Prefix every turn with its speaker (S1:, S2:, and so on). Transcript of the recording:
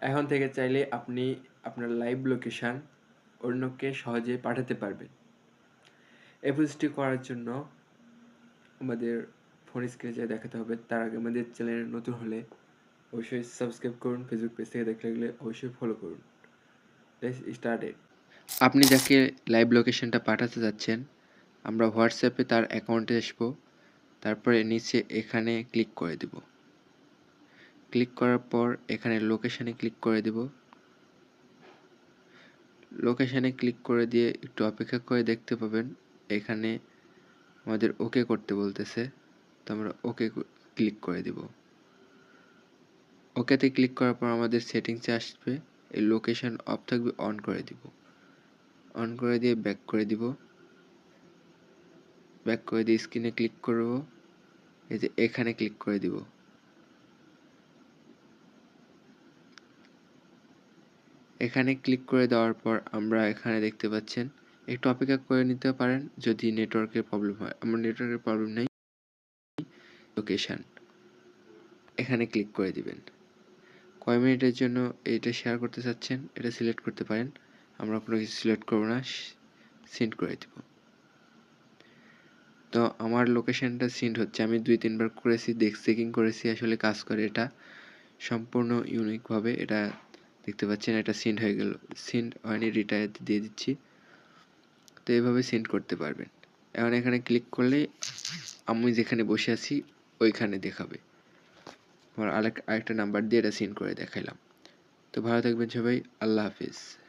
S1: এখন থেকে চাইলে আপনি আপনার লাইভ লোকেশান অন্যকে সহজে পাঠাতে পারবেন। এই করার জন্য আমাদের ফোন স্ক্রিনে যা দেখাতে হবে। তার আগে আমাদের চ্যানেলে নতুন হলে অবশ্যই সাবস্ক্রাইব করুন ফেসবুক পেজ থেকে দেখতে লাগলে অবশ্যই ফলো করুন। স্টার্টেড আপনি যাকে লাইভ লোকেশনটা পাঠাতে যাচ্ছেন, আমরা হোয়াটসঅ্যাপে তার অ্যাকাউন্টে আসব। তারপরে নিচে এখানে ক্লিক করে দেব। ক্লিক করার পর এখানে লোকেশানে ক্লিক করে দেব। লোকেশানে ক্লিক করে দিয়ে একটু অপেক্ষা করে দেখতে পাবেন, এখানে আমাদের ওকে করতে বলতেছে। তো আমরা ওকে ক্লিক করে দেব। ওকেতে ক্লিক করার পর আমাদের সেটিংসে আসবে, এই লোকেশন অফ থাকবে অন করে দিব। অন করে দিয়ে ব্যাক করে দিব। ব্যাক করে দিয়ে স্ক্রিনে ক্লিক করব। এই যে এখানে ক্লিক করে দিব। এখানে ক্লিক করে দেওয়ার পর আমরা এখানে দেখতে পাচ্ছেন, একটু অপেক্ষা করে নিতে পারেন যদি নেটওয়ার্কের প্রবলেম হয়। আমার নেটওয়ার্কের প্রবলেম নেই। লোকেশান এখানে ক্লিক করে দিবেন। কয় মিনিটের জন্য এটা শেয়ার করতে চাচ্ছেন, এটা সিলেক্ট করতে পারেন। আমরা কোনো কিছু সিলেক্ট করব না সেন্ড করে দিব। তো আমার লোকেশানটা সেন্ড হচ্ছে। আমি দুই, তিনবার করেছি দেখ চেকিং করেছি, আসলে কাজ করে। এটা সম্পূর্ণ ইউনিকভাবে এটা দেখতে পাচ্ছেন এটা সেন্ড হয়ে গেল। সেন্ড হয়নি রিটায়ার দিয়ে দিচ্ছি। তো এইভাবে সেন্ড করতে পারবেন। এখন এখানে ক্লিক করলে আমি যেখানে বসে আছি, ওইখানে দেখাবে। আমার আরেক, আরেকটা নাম্বার দিয়ে এটা সেন্ড করে দেখাইলাম। তো ভালো থাকবেন সবাই, আল্লাহ হাফিজ।